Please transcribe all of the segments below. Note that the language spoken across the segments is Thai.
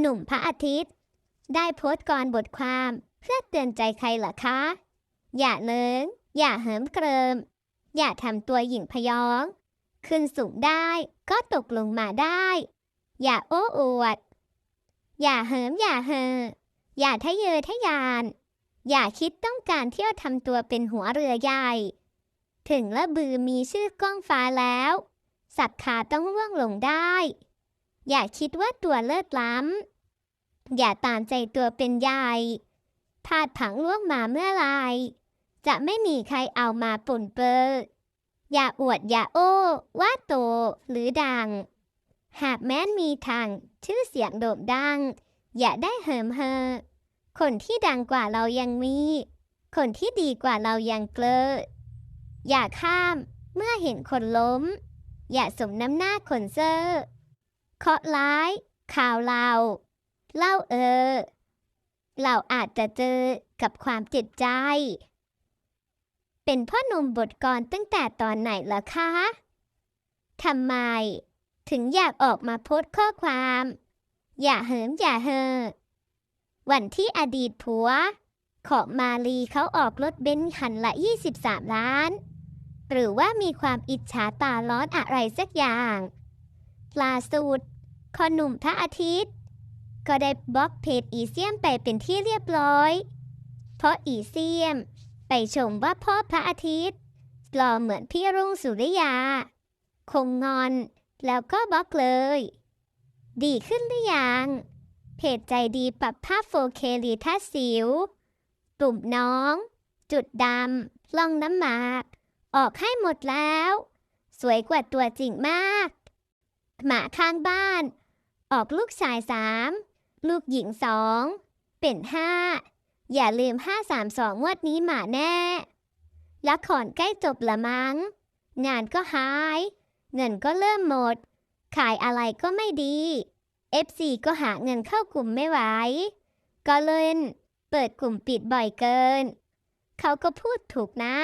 หนุ่มพระอาทิตย์ ได้โพสต์ก่อนบทความเพื่อเตือนใจใครล่ะคะ อย่าเลิงอย่าเหิมเกริม อย่าทำตัวหญิงพยอง ขึ้นสูงได้ก็ตกลงมาได้ อย่าโอ้อวด อย่าเหิมอย่าเฮออย่าทะเยอทะยาน อย่าคิดต้องการเที่ยวทำตัวเป็นหัวเรือใหญ่ ถึงละบือมีชื่อก้องฟ้าแล้ว สักขาต้องร่วงลงได้ อย่าคิดว่าตัวเลิศล้ำ อย่าตามใจตัวเป็นใหญ่พาดผังล่วงมาเมื่อไรจะไม่มีใครเอามาปุ่นเปออย่าอวดอย่าโอ้ว่าโตหรือดัง หากแม้นมีทาง ชื่อเสียงโด่งดัง อย่าได้เหิมเฮอ คนที่ดังกว่าเรายังมี คนที่ดีกว่าเรายังเกลออย่าข้ามเมื่อเห็นคนล้ม อย่าสมน้ำหน้าคนเซอร์ เคาะร้าย ข่าวเรา เล่าเออ เราอาจจะเจอกับความเจ็บใจ เป็นพ่อหนุ่มบทกรตั้งแต่ตอนไหนล่ะคะทำไม ถึงอยากออกมาโพสข้อความ อย่าเหิมอย่าเฮอวันที่อดีตผัว ของมาลีเขาออกรถเบนซ์คันละ 23 ล้าน หรือว่ามีความอิจฉาตาร้อนอะไรสักอย่าง ล่าสุดคอหนุ่มพระอาทิตย์ ก็ได้บล็อกเพจอีเซียมไปเป็นที่เรียบร้อย เพราะอีเซียมไปชมว่าพ่อพระอาทิตย์หล่อเหมือนพี่รุ่งสุริยา คงงอนแล้วก็บล็อกเลย ดีขึ้นหรือยัง เพจใจดีปรับภาพ 4K รีทัชสิวกลุ่มน้อง จุดดำล่องน้ำหมาก ออกให้หมดแล้ว สวยกว่าตัวจริงมาก หมาข้างบ้าน ออกลูกชายสามลูกหญิงสองเป็นห้าอย่าลืม532งวดนี้หมาแน่ละครใกล้จบละมัง้ง งานก็หาย เงินก็เริ่มหมด ขายอะไรก็ไม่ดี FC ก็หาเงินเข้ากลุ่มไม่ไหว ก็เล่น เปิดกลุ่มปิดบ่อยเกิน เขาก็พูดถูกนะ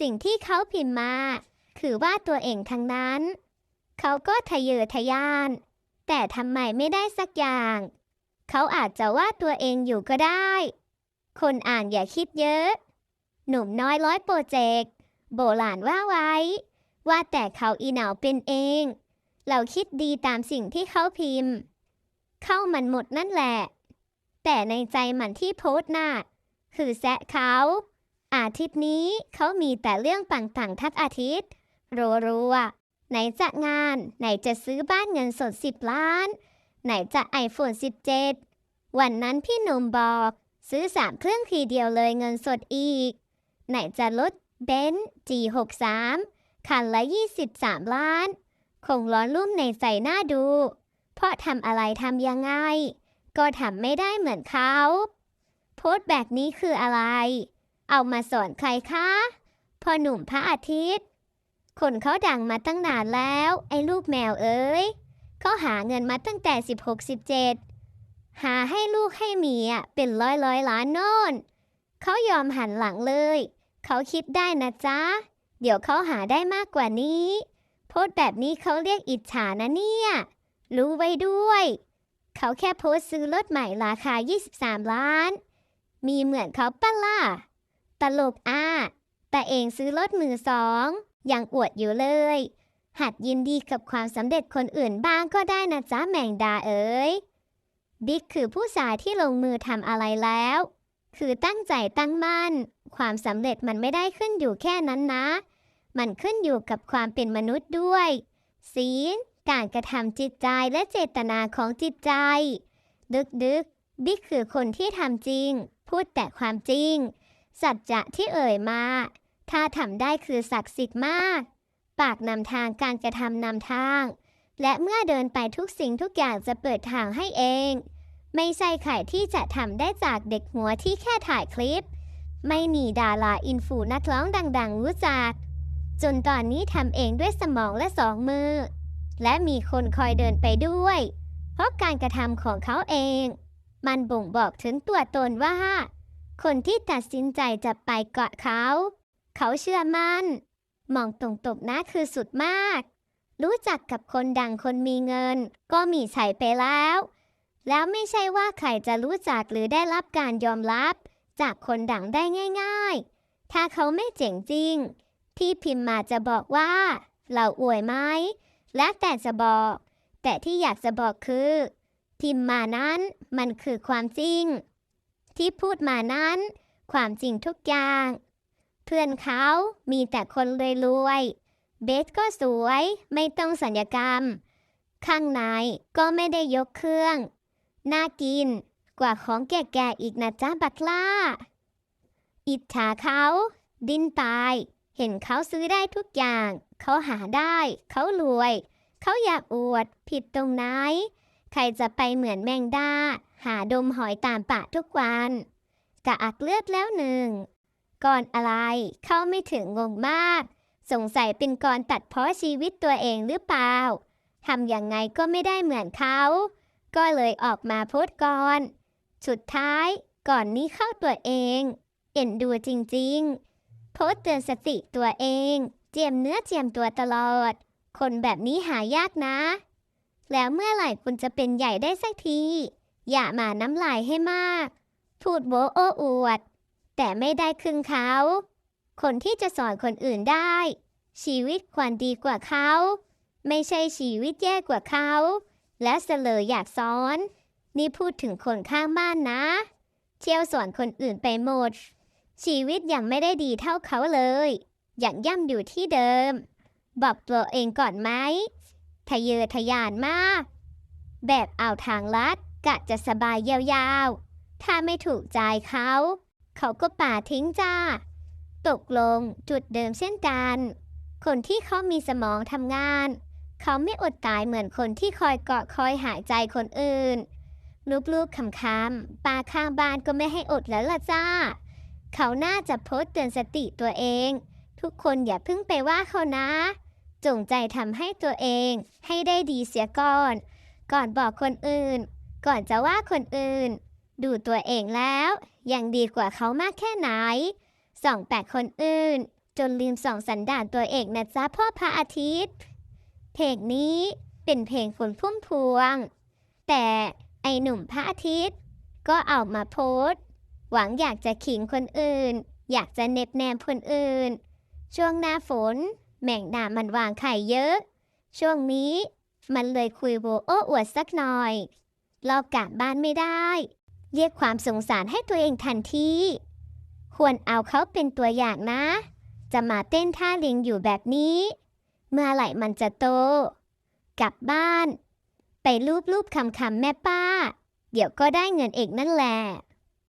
สิ่งที่เขาพิมพ์มา คือว่าตัวเองทั้งนั้น เขาก็ทะเยอทะยาน แต่ทำไมไม่ได้สักอย่าง เขาอาจจะว่าตัวเองอยู่ก็ได้ คนอ่านอย่าคิดเยอะ หนุ่มน้อยร้อยโปรเจกต์ โบราณว่าไว้ ว่าแต่เขาอีหนาเป็นเอง เราคิดดีตามสิ่งที่เขาพิมพ์ เข้ามันหมดนั่นแหละ แต่ในใจมันที่โพสต์น่ะคือแซะเขา อาทิตย์นี้เขามีแต่เรื่องปังๆทักอาทิตย์รัวๆ ไหนจะงาน ไหนจะซื้อบ้านเงินสด 10 ล้าน ไหนจะไอโฟน17 วันนั้นพี่หนุ่มบอก ซื้อสามเครื่องทีเดียวเลยเงินสดอีก ไหนจะรถเบนซ์ G63 คันละ 23 ล้าน คงร้อนรุ่มในใจหน้าดู เพราะทำอะไรทำยังไง ก็ทำไม่ได้เหมือนเขา โพสต์แบบนี้คืออะไร เอามาสอนใครคะ พอหนุ่มพระอาทิตย์ คนเขาดังมาตั้งนานแล้ว ไอ้ลูกแมวเอ้ยเขาหาเงินมาตั้งแต่ 16-17 หาให้ลูกให้เมียเป็นร้อยร้อยล้านโน่นเขายอมหันหลังเลย เขาคิดได้นะจ๊ะ เดี๋ยวเขาหาได้มากกว่านี้ โพสแบบนี้เขาเรียกอิจฉานะเนี่ย รู้ไว้ด้วย เขาแค่โพสซื้อรถใหม่ราคา 23 ล้าน มีเหมือนเขาปะล่ะ ตลกอะแต่เองซื้อรถมือสอง ยังอวดอยู่เลย หัดยินดีกับความสำเร็จคนอื่นบ้างก็ได้นะจ๊ะแมงดาเอ๋ยบิ๊กคือผู้ชายที่ลงมือทำอะไรแล้ว คือตั้งใจตั้งมั่น ความสำเร็จมันไม่ได้ขึ้นอยู่แค่นั้นนะ มันขึ้นอยู่กับความเป็นมนุษย์ด้วย ศีล การกระทำจิตใจและเจตนาของจิตใจ ดึกๆบิ๊กคือคนที่ทำจริง พูดแต่ความจริง สัจจะที่เอ่ยมา ถ้าทำได้คือศักดิ์สิทธิ์มาก ปากนำทางการกระทำนำทาง และเมื่อเดินไปทุกสิ่งทุกอย่างจะเปิดทางให้เอง ไม่ใช่ไข่ที่จะทำได้จากเด็กหัวที่แค่ถ่ายคลิป ไม่มีดาราอินฟูนักร้องดัง ๆ รู้จัก จนตอนนี้ทำเองด้วยสมองและสองมือ และมีคนคอยเดินไปด้วย เพราะการกระทำของเขาเอง มันบ่งบอกถึงตัวตนว่าคนที่ตัดสินใจจะไปเกาะเขา เขาเชื่อมั่นมองตรงๆนะคือสุดมาก รู้จักกับคนดังคนมีเงิน ก็มีใช้ไปแล้ว แล้วไม่ใช่ว่าใครจะรู้จักหรือได้รับการยอมรับ จากคนดังได้ง่าย ๆ ถ้าเขาไม่เจ๋งจริง ที่พิมพ์มาจะบอกว่า เราอวยไหม และแต่จะบอก แต่ที่อยากจะบอกคือ พิมพ์มานั้นมันคือความจริง ที่พูดมานั้น ความจริงทุกอย่าง เพื่อนเขามีแต่คนรวยๆเบสก็สวยไม่ต้องสัญญกรรม ข้างในก็ไม่ได้ยกเครื่อง น่ากินกว่าของแก่ๆอีกนะจ๊ะบักล่า อิจฉาเขา ดิ้นตาย เห็นเขาซื้อได้ทุกอย่าง เขาหาได้ เขารวย เขาอยากอวดผิดตรงไหน ใครจะไปเหมือนแมงดา หาดมหอยตามป่าทุกวันกะอักเลือดแล้วหนึ่ง ก่อนอะไร เข้าไม่ถึงงงมาก สงสัยเป็นก่อนตัดเพาะชีวิตตัวเองหรือเปล่าทำอย่างไงก็ไม่ได้เหมือนเขา ก็เลยออกมาโพสก่อนสุดท้ายก่อนนี้เข้าตัวเอง เอ็นดูจริงๆ โพสเตือนสติตัวเอง เจียมเนื้อเจียมตัวตลอด คนแบบนี้หายากนะ แล้วเมื่อไหร่คุณจะเป็นใหญ่ได้สักที อย่ามาน้ำลายให้มาก พูดโวโอ้อวด แต่ไม่ได้ครึ่งเขา คนที่จะสอนคนอื่นได้ ชีวิตควรดีกว่าเขา ไม่ใช่ชีวิตแย่กว่าเขา และเสลออยากสอน นี่พูดถึงคนข้างบ้านนะ เที่ยวสอนคนอื่นไปหมด ชีวิตยังไม่ได้ดีเท่าเขาเลยยังย่ำอยู่ที่เดิม บอกตัวเองก่อนไหมทะเยอทะยานมาก แบบเอาทางลัดกะจะสบายยาวๆ ถ้าไม่ถูกใจเขา เขาก็ป่าทิ้งจ้า ตกลงจุดเดิมเช่นกัน คนที่เขามีสมองทำงาน เขาไม่อดตายเหมือนคนที่คอยเกาะคอยหายใจคนอื่น ลูกๆคำๆปาข้างบ้านก็ไม่ให้อดแล้วล่ะจ้า เขาน่าจะโพสเตือนสติตัวเอง ทุกคนอย่าเพิ่งไปว่าเขานะ จงใจทำให้ตัวเองให้ได้ดีเสียก่อน ก่อนบอกคนอื่น ก่อนจะว่าคนอื่น ดูตัวเองแล้ว ยังดีกว่าเขามากแค่ไหน ส่องแปลกคนอื่น จนลืมส่องสันดานตัวเองนะจ๊ะพ่อพระอาทิตย์ เพลงนี้เป็นเพลงฝนพุ่มพวง แต่ไอหนุ่มพระอาทิตย์ ก็เอามาโพสต์ หวังอยากจะขิงคนอื่น อยากจะเน็บแนมคนอื่น ช่วงหน้าฝน แมงดามันวางไข่เยอะ ช่วงนี้มันเลยคุยโวโอ้อวดสักหน่อย รอบกลับบ้านไม่ได้ เรียกความสงสารให้ตัวเองทันทีควรเอาเขาเป็นตัวอย่างนะ จะมาเต้นท่าลิงอยู่แบบนี้ เมื่อไหร่มันจะโต กลับบ้าน ไปรูปรูปคำคำๆแม่ป้า เดี๋ยวก็ได้เงินเอกนั่นแหละ